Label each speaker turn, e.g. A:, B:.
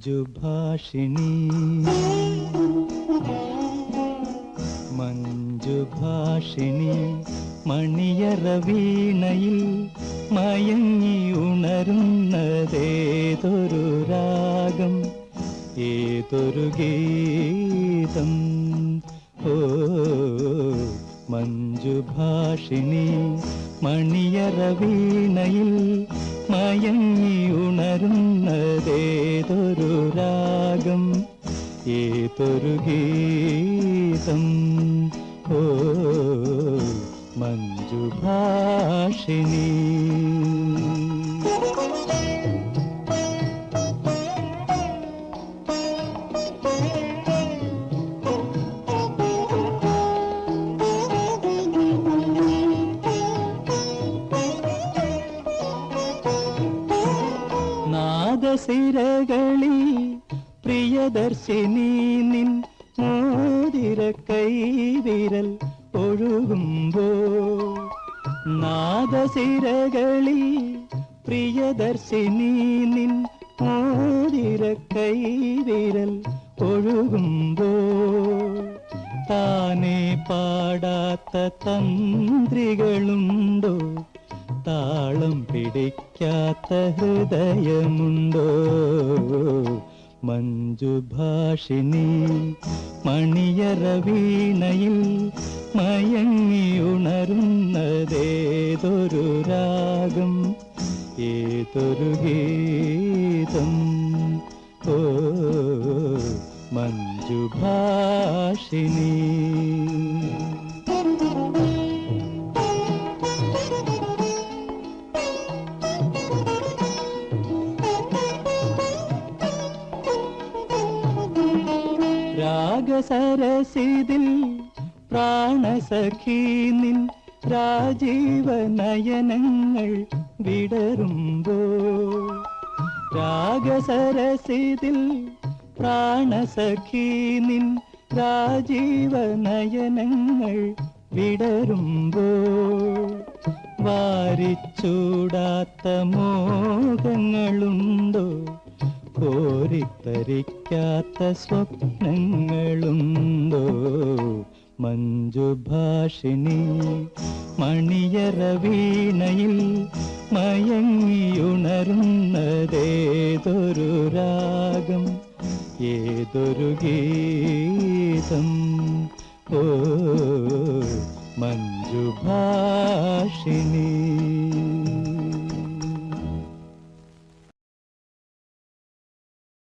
A: മഞ്ജുഭാഷിണി മഞ്ജുഭാഷിണി മണിയറവീണയിൽ മയങ്ങി ഉണരുന്നതേതൊരു രാഗം ഏതൊരു ഗീതം? ഓ മഞ്ജുഭാഷിണി മണിയറവീണയിൽ മയങ്ങി ഉണരുന്നതേതൊരു ഏതൊരു ഗീതം ഓ മഞ്ജുഭാഷിണി. നാദസിരകളിൽ പ്രിയദർശിനി നിൻ മോതിര കൈവിരൽ ഒഴുകുമ്പോ. നാദസിരകളിൽ പ്രിയദർശിനി നിൻ മോതിര കൈവിരൽ ഒഴുകുമ്പോ. താനെ പാടാത്ത തന്ത്രികളുണ്ടോ? താളം പിടിക്കാത്ത ഹൃദയമുണ്ടോ? മഞ്ജുഭാഷിണി മണിയറവീണയിൽ മയങ്ങി ഉണരുന്നതേതൊരു രാഗം ഏതൊരു ഗീതം? ഓ മഞ്ജുഭാഷിണി. രാഗസരസിതിൽ പ്രാണസഖി നിൻ രാജീവ നയനങ്ങൾ വിടരുമ്പോ രാഗസരസിതിൽ പ്രാണസഖി നിൻ രാജീവ നയനങ്ങൾ വിടരുമ്പോ വാരിച്ചൂടാത്ത മോഹങ്ങളുണ്ടോ? കോരിത്തരിക്കാത്ത സ്വപ്നങ്ങളുണ്ടോ? മഞ്ജുഭാഷിണി മണിയറ വീണയിൽ മയങ്ങിയുണരുന്നതേതൊരു രാഗം? ഏതൊരു ഗീതം? ഓ മഞ്ജുഭാഷിണി.